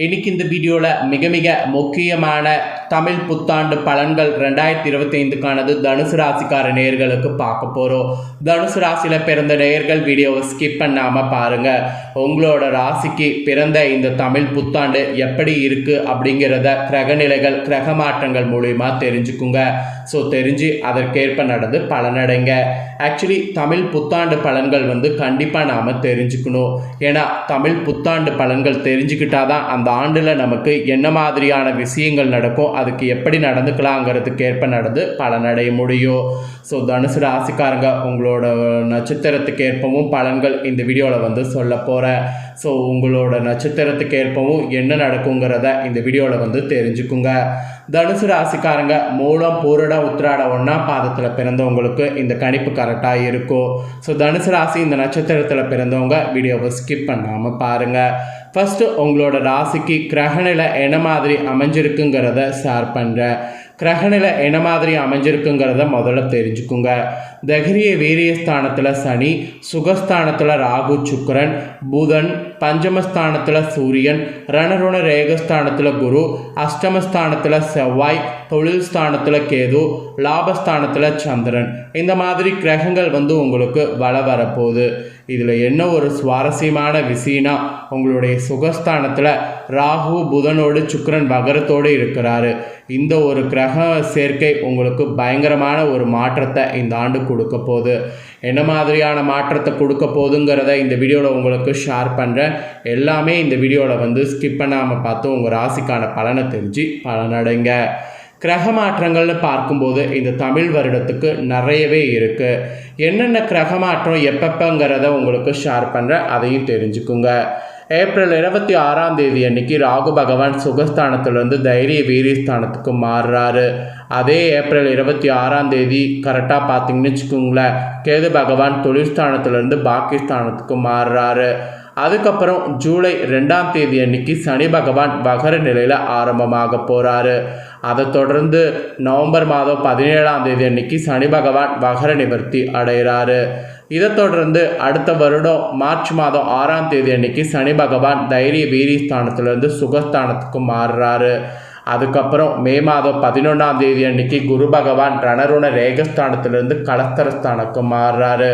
இன்னைக்கு இந்த வீடியோவில் மிக மிக முக்கியமான தமிழ் புத்தாண்டு பலன்கள் ரெண்டாயிரத்தி இருபத்தைந்துக்கானது தனுசு ராசிக்கார நேயர்களுக்கு பார்க்க போகிறோம் தனுசு ராசியில் பிறந்த நேயர்கள் வீடியோவை ஸ்கிப் பண்ணாமல் பாருங்கள் உங்களோட ராசிக்கு பிறந்த இந்த தமிழ் புத்தாண்டு எப்படி இருக்குது அப்படிங்கிறத கிரகநிலைகள் கிரக மாற்றங்கள் மூலிமா தெரிஞ்சுக்குங்க. ஸோ தெரிஞ்சு அதற்கேற்ப நடந்து பலனடைங்க. ஆக்சுவலி தமிழ் புத்தாண்டு பலன்கள் வந்து கண்டிப்பாக நாம் தெரிஞ்சுக்கணும். ஏன்னா தமிழ் புத்தாண்டு பலன்கள் தெரிஞ்சுக்கிட்டாதான் அந்த ஆண்டில் நமக்கு என்ன மாதிரியான விஷயங்கள் நடக்கும் அதுக்கு எப்படி நடந்துக்கலாங்கிறதுக்கு ஏற்ப நடந்து பலனடைய முடியும். ஸோ தனுசு ராசிக்காரங்க உங்களோட நட்சத்திரத்துக்கு ஏற்பவும் பலன்கள் இந்த வீடியோவில் வந்து சொல்ல போகிறேன் ஸோ உங்களோட நட்சத்திரத்துக்கு ஏற்பவும் என்ன நடக்குங்கிறத இந்த வீடியோவில் வந்து தெரிஞ்சுக்குங்க. தனுசு ராசிக்காரங்க மூலம் பூரட உத்திராட ஒன்றாம் பாதத்தில் பிறந்தவங்களுக்கு இந்த கணிப்பு கரெக்டாக இருக்கும். ஸோ தனுசு ராசி இந்த நட்சத்திரத்தில் பிறந்தவங்க வீடியோவை ஸ்கிப் பண்ணாமல் பாருங்கள் ஃபஸ்ட்டு உங்களோட ராசிக்கு கிரகநிலை என்ன மாதிரி அமைஞ்சிருக்குங்கிறத ஷேர் பண்ணுறேன் கிரகநிலை என்ன மாதிரி அமைஞ்சிருக்குங்கிறத முதல்ல தெரிஞ்சுக்குங்க. தகிரிய வீரியஸ்தானத்தில் சனி சுகஸ்தானத்தில் ராகு சுக்கரன் புதன் பஞ்சமஸ்தானத்தில் சூரியன் ரணருண ரேகஸ்தானத்தில் குரு அஷ்டமஸ்தானத்தில் செவ்வாய் தொழில் ஸ்தானத்தில் கேது லாபஸ்தானத்தில் சந்திரன் இந்த மாதிரி கிரகங்கள் வந்து உங்களுக்கு வள வரப்போகுது இதில் என்ன ஒரு சுவாரஸ்யமான விஷயம்னா உங்களுடைய சுகஸ்தானத்தில் ராகு புதனோடு சுக்கரன் பகரத்தோடு இருக்கிறாரு இந்த ஒரு கிரக சேர்க்கை உங்களுக்கு பயங்கரமான ஒரு மாற்றத்தை இந்த ஆண்டு கொடுக்க போகுது என்ன மாதிரியான மாற்றத்தை கொடுக்க போகுதுங்கிறத இந்த வீடியோவில் உங்களுக்கு ஷேர் பண்ணுறேன் எல்லாமே இந்த வீடியோவில் வந்து ஸ்கிப் பண்ணாமல் பார்த்து உங்கள் ராசிக்கான பலனை தெரிஞ்சு பலனடைங்க. கிரக மாற்றங்கள்னு பார்க்கும்போது இந்த தமிழ் வருடத்துக்கு நிறையவே இருக்குது என்னென்ன கிரக மாற்றம் எப்பப்பங்கிறத உங்களுக்கு ஷேர் பண்ணுறேன் அதையும் தெரிஞ்சுக்குங்க. ஏப்ரல் இருபத்தி ஆறாம் தேதி அன்னைக்கு ராகு பகவான் சுகஸ்தானத்திலிருந்து தைரிய வீரியஸ்தானத்துக்கு மாறுறாரு. அதே ஏப்ரல் இருபத்தி ஆறாம் தேதி கரெக்டாக பார்த்தீங்கன்னு வச்சுக்கோங்களேன். கேது பகவான் தொழிற்ஸ்தானத்திலிருந்து பாக்கிஸ்தானத்துக்கு மாறுறாரு. அதுக்கப்புறம் ஜூலை ரெண்டாம் தேதி அன்னைக்கு சனி பகவான் வகர நிலையில் ஆரம்பமாக போகிறாரு அதை தொடர்ந்து நவம்பர் மாதம் பதினேழாம் தேதி அன்னைக்கு சனி பகவான் வகர நிவர்த்தி அடைகிறாரு. இதை தொடர்ந்து அடுத்த வருடம் மார்ச் மாதம் ஆறாம் தேதி அன்னைக்கு சனி பகவான் தைரிய வீரியஸ்தானத்திலிருந்து சுகஸ்தானத்துக்கு மாறுறாரு. அதுக்கப்புறம் மே மாதம் பதினொன்றாம் தேதி அன்னைக்கு குரு பகவான் ரணருண ரேகஸ்தானத்திலிருந்து கலஸ்தரஸ்தானுக்கு மாறுறாரு.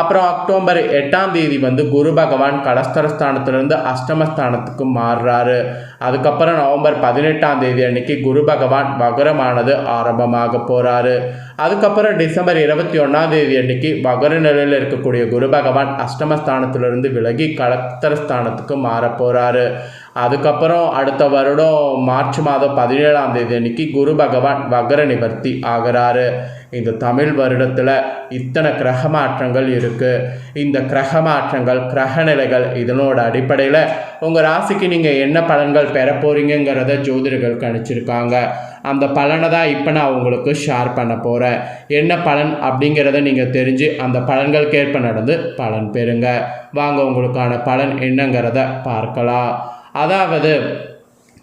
அப்புறம் அக்டோபர் எட்டாம் தேதி வந்து குரு பகவான் கலஸ்தரஸ்தானத்திலிருந்து அஷ்டமஸ்தானத்துக்கு மாறுறாரு. அதுக்கப்புறம் நவம்பர் பதினெட்டாம் தேதி அன்னைக்கு குரு பகவான் வகரமானது ஆரம்பமாக போகிறாரு அதுக்கப்புறம் டிசம்பர் இருபத்தி ஒன்றாம் தேதி அன்னைக்கு வகர நிலையில் இருக்கக்கூடிய குரு பகவான் அஷ்டமஸ்தானத்திலிருந்து விலகி கலஸ்தரஸ்தானத்துக்கு மாற போகிறாரு அதுக்கப்புறம் அடுத்த வருடம் மார்ச் மாதம் பதினேழாம் தேதி அன்னைக்கு குரு பகவான் வகர நிவர்த்தி ஆகிறாரு. இந்த தமிழ் வருடத்தில் இத்தனை கிரக மாற்றங்கள் இருக்குது இந்த கிரக மாற்றங்கள் கிரக நிலைகள் இதனோட அடிப்படையில் உங்கள் ராசிக்கு நீங்கள் என்ன பலன்கள் பெற போகிறீங்கிறத ஜோதிடர்கள் கணிச்சிருக்காங்க அந்த பலனை தான் இப்போ நான் உங்களுக்கு ஷேர் பண்ண போகிறேன் என்ன பலன் அப்படிங்கிறத நீங்கள் தெரிஞ்சு அந்த பலன்களுக்கேற்ப நடந்து பலன் பெறுங்க. வாங்க உங்களுக்கான பலன் என்னங்கிறத பார்க்கலாம். அதாவது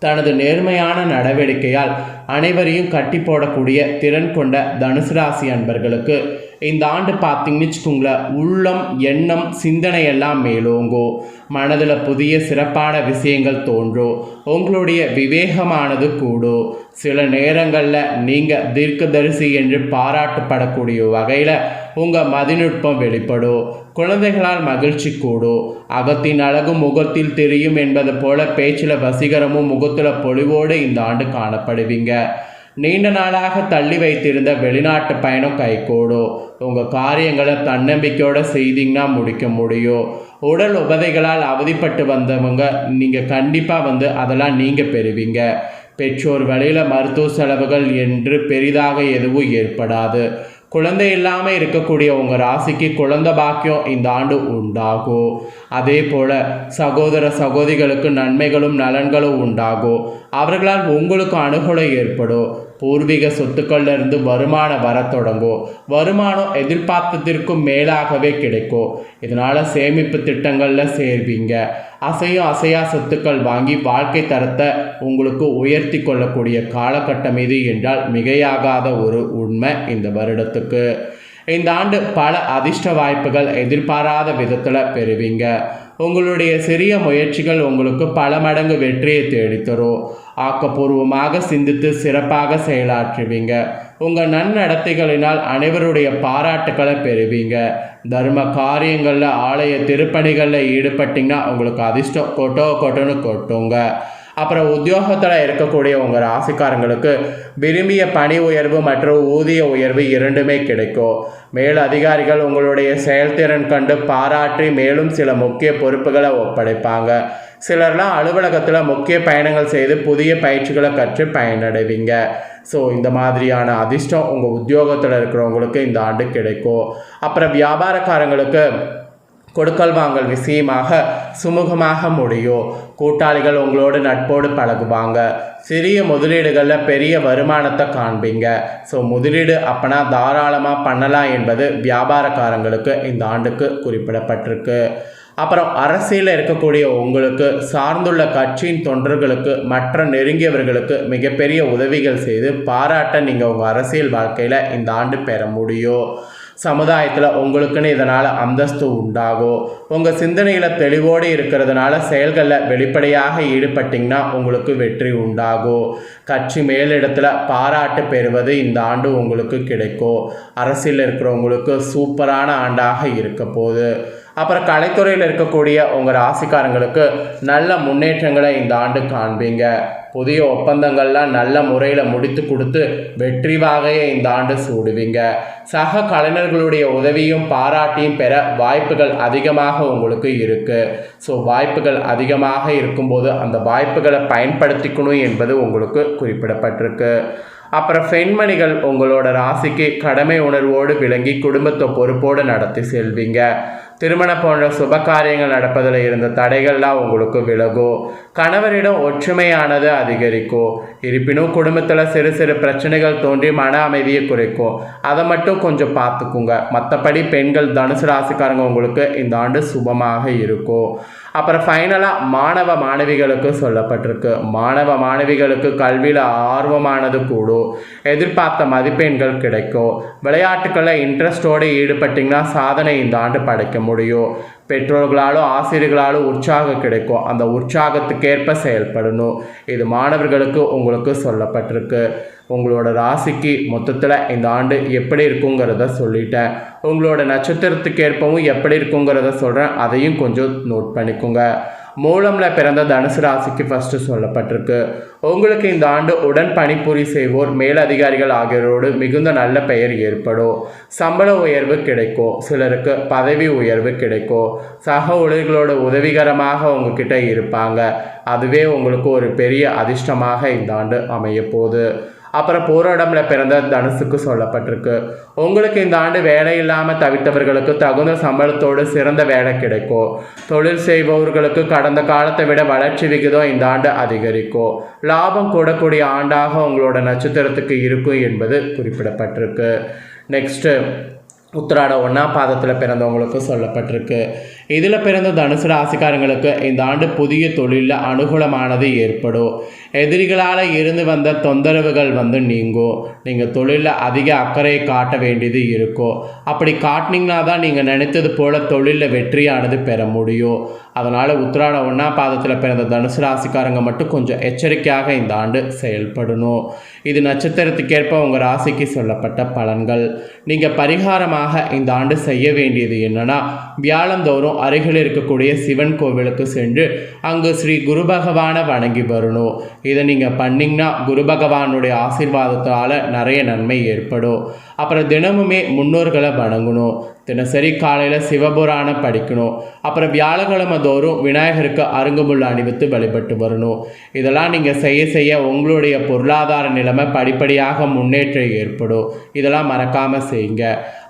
தனது நேர்மையான நடவடிக்கையால் அனைவரையும் கட்டி போடக்கூடிய திறன் கொண்ட தனுசு ராசி அன்பர்களுக்கு இந்த ஆண்டு பார்த்தீங்கன்னு வச்சுக்கோங்களேன் உள்ளம் எண்ணம் சிந்தனை எல்லாம் மேலோங்கும் மனதில் புதிய சிறப்பான விஷயங்கள் தோன்றும் உங்களுடைய விவேகமானது கூடும் சில நேரங்களில் நீங்கள் தீர்க்கதரிசி என்று பாராட்டப்படக்கூடிய வகையில் உங்கள் மதிநுட்பம் வெளிப்படும். குழந்தைகளால் மகிழ்ச்சி கூடும். அகத்தின் அழகு முகத்தில் தெரியும் என்பது போல பேச்சில் வசீகரமும் முகத்தில் பொலிவோடு இந்த ஆண்டு காணப்படுவீங்க. நீண்ட நாளாக தள்ளி வைத்திருந்த வெளிநாட்டு பயணம் கைகூடும். உங்கள் காரியங்களை தன்னம்பிக்கையோடு செய்தீங்கன்னா முடிக்க முடியும். உடல் உபதைகளால் அவதிப்பட்டு வந்தவங்க நீங்கள் கண்டிப்பாக வந்து அதெல்லாம் நீங்கள் பெறுவீங்க. பெற்றோர் வழியில் மருத்துவ செலவுகள் என்று பெரிதாக எதுவும் ஏற்படாது. குழந்தை இல்லாமல் இருக்கக்கூடிய உங்கள் ராசிக்கு குழந்தை பாக்கியம் இந்த ஆண்டு உண்டாகும். அதே போல் சகோதர சகோதரிகளுக்கு நன்மைகளும் நலன்களும் உண்டாகும். அவர்களால் உங்களுக்கு அணுகுலை ஏற்படும் பூர்வீக சொத்துக்கள்லருந்து வருமானம் வர தொடங்கும் வருமானம் எதிர்பார்த்ததற்கும் மேலாகவே கிடைக்கும் இதனால் சேமிப்பு திட்டங்களில் சேர்வீங்க. அசையும் அசையா சொத்துக்கள் வாங்கி வாழ்க்கை தரத்தை உங்களுக்கு உயர்த்தி கொள்ளக்கூடிய காலகட்டம் இது என்றால் மிகையாகாத ஒரு உண்மை இந்த வருடத்துக்கு. இந்த ஆண்டு பல அதிர்ஷ்ட வாய்ப்புகள் எதிர்பாராத விதத்தில் பெறுவீங்க. உங்களுடைய சிறிய முயற்சிகள் உங்களுக்கு பல மடங்கு வெற்றியை தேடித்தரும். ஆக்கப்பூர்வமாக சிந்தித்து சிறப்பாக செயலாற்றுவீங்க. உங்கள் நன்னடத்தைகளினால் அனைவருடைய பாராட்டுக்களை பெறுவீங்க. தர்ம காரியங்களில் ஆலய திருப்பணிகளில் ஈடுபட்டிங்கன்னா உங்களுக்கு அதிர்ஷ்டம் கொட்டோ கொட்டோன்னு கொட்டுங்க. அப்புறம் உத்தியோகத்தில் இருக்கக்கூடிய உங்கள் ராசிக்காரங்களுக்கு விரும்பிய பணி உயர்வு மற்றும் ஊதிய உயர்வு இரண்டுமே கிடைக்கும். மேல் அதிகாரிகள் உங்களுடைய செயல்திறன் கண்டு பாராட்டி மேலும் சில முக்கிய பொறுப்புகளை ஒப்படைப்பாங்க. சிலர்லாம் அலுவலகத்தில் முக்கிய பயணங்கள் செய்து புதிய பயிற்சிகளை கற்று பயனடைவீங்க. ஸோ இந்த மாதிரியான அதிர்ஷ்டம் உங்கள் உத்தியோகத்தில் இருக்கிறவங்களுக்கு இந்த ஆண்டு கிடைக்கும். அப்புறம் வியாபாரக்காரங்களுக்கு கொடுக்கல் வாங்கல் விஷயமாக சுமூகமாக முடியும் கூட்டாளிகள் உங்களோடு நட்போடு பழகுவாங்க. சிறிய முதலீடுகளில் பெரிய வருமானத்தை காண்பீங்க. ஸோ முதலீடு அப்பனா தாராளமாக பண்ணலாம் என்பது வியாபாரக்காரங்களுக்கு இந்த ஆண்டுக்கு குறிப்பிடப்பட்டிருக்கு. அப்புறம் அரசியலில் இருக்கக்கூடிய உங்களுக்கு சார்ந்துள்ள கட்சியின் தொண்டர்களுக்கு மற்ற நெருங்கியவர்களுக்கு மிகப்பெரிய உதவிகள் செய்து பாராட்ட நீங்கள் உங்கள் அரசியல் வாழ்க்கையில் இந்த ஆண்டு பெற முடியும் சமுதாயத்தில் உங்களுக்குன்னு இதனால் அந்தஸ்து உண்டாகும் உங்கள் சிந்தனையில் தெளிவோடு இருக்கிறதுனால செயல்களில் வெளிப்படையாக ஈடுபட்டிங்கன்னா உங்களுக்கு வெற்றி உண்டாகும் கட்சி மேலிடத்தில் பாராட்டு பெறுவது இந்த ஆண்டு உங்களுக்கு கிடைக்கும் அரசியலில் இருக்கிறவங்களுக்கு சூப்பரான ஆண்டாக இருக்க போகுது. அப்புறம் கலைத்துறையில் இருக்கக்கூடிய உங்கள் ராசிக்காரங்களுக்கு நல்ல முன்னேற்றங்களை இந்த ஆண்டு காண்பீங்க. புதிய ஒப்பந்தங்கள்லாம் நல்ல முறையில் முடித்து கொடுத்து வெற்றி வாகையை இந்த ஆண்டு சூடுவீங்க. சக கலைஞர்களுடைய உதவியும் பாராட்டியும் பெற வாய்ப்புகள் அதிகமாக உங்களுக்கு இருக்குது ஸோ வாய்ப்புகள் அதிகமாக இருக்கும்போது அந்த வாய்ப்புகளை பயன்படுத்திக்கணும் என்பது உங்களுக்கு குறிப்பிடப்பட்டிருக்கு. அப்புறம் பெண்மணிகள் உங்களோட ராசிக்கு கடமை உணர்வோடு விளங்கி குடும்பத்தை பொறுப்போடு நடத்தி செல்வீங்க. திருமணம் போன்ற சுப காரியங்கள் நடப்பதில் இருந்த தடைகள்லாம் உங்களுக்கு விலகும் கணவரிடம் ஒற்றுமையானது அதிகரிக்கும் இருப்பினும் குடும்பத்தில் சிறு சிறு பிரச்சனைகள் தோன்றி மன அமைதியை குறைக்கும் அதை மட்டும் கொஞ்சம் பார்த்துக்குங்க. மற்றபடி பெண்கள் தனுசு ராசிக்காரங்க உங்களுக்கு இந்த ஆண்டு சுபமாக இருக்கும் அப்புறம் ஃபைனலாக மாணவ மாணவிகளுக்கு சொல்லப்பட்டிருக்கு. மாணவ மாணவிகளுக்கு கல்வியில் ஆர்வமானது கூடும் எதிர்பார்த்த மதிப்பெண்கள் கிடைக்கும் விளையாட்டுக்களில் இன்ட்ரெஸ்டோடு ஈடுபட்டிங்கன்னா சாதனை இந்த ஆண்டு படைக்க முடியும் முடியும் பெற்றோர்களாலும் ஆசிரியர்களாலும் உற்சாகம் கிடைக்கும் அந்த உற்சாகத்துக்கேற்ப செயல்படணும். இது மாணவர்களுக்கு உங்களுக்கு சொல்லப்பட்டிருக்கு. உங்களோட ராசிக்கு மொத்தத்தில் இந்த ஆண்டு எப்படி இருக்குங்கிறத சொல்லிட்டேன். உங்களோட நட்சத்திரத்துக்கேற்பவும் எப்படி இருக்குங்கிறத சொல்கிறேன் அதையும் கொஞ்சம் நோட் பண்ணிக்கோங்க. மூலம்ல பிறந்த தனுசு ராசிக்கு ஃபஸ்ட்டு சொல்லப்பட்டிருக்கு. உங்களுக்கு இந்த ஆண்டு உடன் பணிபுரி செய்வோர் மேலதிகாரிகள் ஆகியோரோடு மிகுந்த நல்ல பெயர் ஏற்படும். சம்பள உயர்வு கிடைக்கும். சிலருக்கு பதவி உயர்வு கிடைக்கும். சக ஊழியர்களோட உதவிகரமாக உங்ககிட்ட இருப்பாங்க. அதுவே உங்களுக்கு ஒரு பெரிய அதிர்ஷ்டமாக இந்த ஆண்டு அமைய போகுது அப்புறம் போராடம்ல பிறந்த தனுசுக்கு சொல்லப்பட்டிருக்கு. உங்களுக்கு இந்த ஆண்டு வேலை இல்லாமல் தவித்தவர்களுக்கு தகுந்த சம்பளத்தோடு சிறந்த வேலை கிடைக்கும். தொழில் செய்பவர்களுக்கு கடந்த காலத்தை விட வளர்ச்சி விகிதம் இந்த ஆண்டு அதிகரிக்கும். லாபம் கூடக்கூடிய ஆண்டாக உங்களோட நட்சத்திரத்துக்கு இருக்கும் என்பது குறிப்பிடப்பட்டிருக்கு. நெக்ஸ்ட்டு உத்திராட ஒன்றாம் பாதத்தில் பிறந்தவங்களுக்கு சொல்லப்பட்டிருக்கு. இதில் பிறந்த தனுசு ராசிக்காரங்களுக்கு இந்த ஆண்டு புதிய தொழிலில் அனுகூலமானது ஏற்படும் எதிரிகளால் இருந்து வந்த தொந்தரவுகள் வந்து நீங்கும் நீங்கள் தொழிலில் அதிக அக்கறை காட்ட வேண்டியது இருக்கும் அப்படி காட்டினீங்கன்னா தான் நீங்கள் நினைத்தது போல் தொழிலில் வெற்றியானது பெற முடியும் அதனால் உத்திராட ஒன்றாம் பாதத்தில் பிறந்த தனுசு ராசிக்காரங்க மட்டும் கொஞ்சம் எச்சரிக்கையாக இந்த ஆண்டு செயல்படணும் இது நட்சத்திரத்துக்கேற்ப உங்கள் ராசிக்கு சொல்லப்பட்ட பலன்கள் நீங்கள் பரிகாரமாக இந்த ஆண்டு செய்ய வேண்டியது என்னென்னா வியாழந்தோறும் அருகில் இருக்கக்கூடிய சிவன் கோவிலுக்கு சென்று அங்கு ஸ்ரீ குரு பகவானை வணங்கி வரணும் இதை நீங்கள் பண்ணிங்கன்னா குரு பகவானுடைய ஆசீர்வாதத்தால் நிறைய நன்மை ஏற்படும். அப்புறம் தினமுமே முன்னோர்களை வணங்கணும். தினசரி காலையில் சிவபுராணம் படிக்கணும். அப்புறம் வியாழக்கிழமை தோறும் விநாயகருக்கு அருங்குமுள்ள அணிவித்து வழிபட்டு வரணும். இதெல்லாம் நீங்கள் செய்ய செய்ய உங்களுடைய பொருளாதார நிலைமை படிப்படியாக முன்னேற்றம் ஏற்படும். இதெல்லாம் மறக்காமல் செய்யுங்க.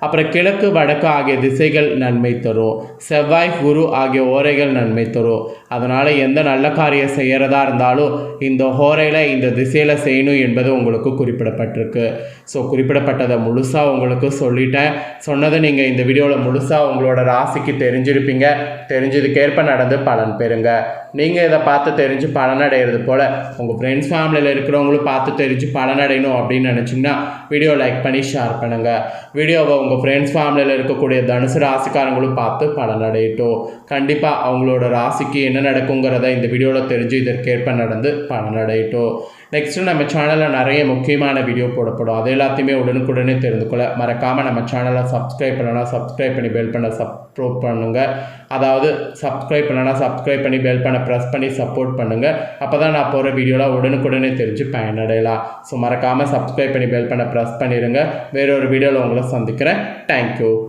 அப்புறம் கிழக்கு வடக்கு ஆகிய திசைகள் நன்மை தரும். செவ்வாய் குரு ஆகிய ஓரைகள் நன்மை தரும். அதனால் எந்த நல்ல காரியம் செய்கிறதா இருந்தாலும் இந்த ஹோரையில் இந்த திசையில் செய்யணும் என்பது உங்களுக்கு குறிப்பிடப்பட்டிருக்கு. ஸோ குறிப்பிடப்பட்டதை முழுசாக உங்களுக்கு சொல்லிட்டேன். சொன்னதை நீங்கள் இந்த வீடியோவில் முழுசாக உங்களோட ராசிக்கு தெரிஞ்சிருப்பீங்க. தெரிஞ்சதுக்கேற்ப நடந்து பலன் பெறுங்க. நீங்கள் இதை பார்த்து தெரிஞ்சு பலனடைகிறது போல் உங்கள் ஃப்ரெண்ட்ஸ் ஃபேமிலியில் இருக்கிறவங்களும் பார்த்து தெரிஞ்சு பலனடையணும் அப்படின்னு நினச்சிங்கன்னா வீடியோ லைக் பண்ணி ஷேர் பண்ணுங்கள் வீடியோவை உங்கள் ஃப்ரெண்ட்ஸ் ஃபேமிலியில் இருக்கக்கூடிய தனுசு ராசிக்காரங்களும் பார்த்து பலனடையட்டும் கண்டிப்பாக அவங்களோட ராசிக்கு என்ன நடக்குங்கிறத இந்த வீடியோவில் தெரிஞ்சு இதற்கேற்ப நடந்து பலனடையட்டும் நெக்ஸ்ட்டு நம்ம சேனலில் நிறைய முக்கியமான வீடியோ போடப்படும். அது எல்லாத்தையுமே உடனுக்குடனே தெரிந்து கொள்ள மறக்காமல் நம்ம சேனலை சப்ஸ்கிரைப் பண்ணனா சப்ஸ்கிரைப் பண்ணி பெல் பண்ண சப்ஸ்க்ரைப் பண்ணுங்கள் அதாவது சப்ஸ்கிரைப் பண்ணனா சப்ஸ்கிரைப் பண்ணி பெல் பண்ண ப்ரெஸ் பண்ணி சப்போர்ட் பண்ணுங்கள் அப்போ தான் நான் போகிற வீடியோலாம் உடனுக்குடனே தெரிஞ்சு பயனடையலாம். ஸோ மறக்காமல் சப்ஸ்கிரைப் பண்ணி பெல் பண்ண ப்ரெஸ் பண்ணிடுங்க வேறொரு வீடியோவில் உங்களை சந்திக்கிறேன். தேங்க்யூ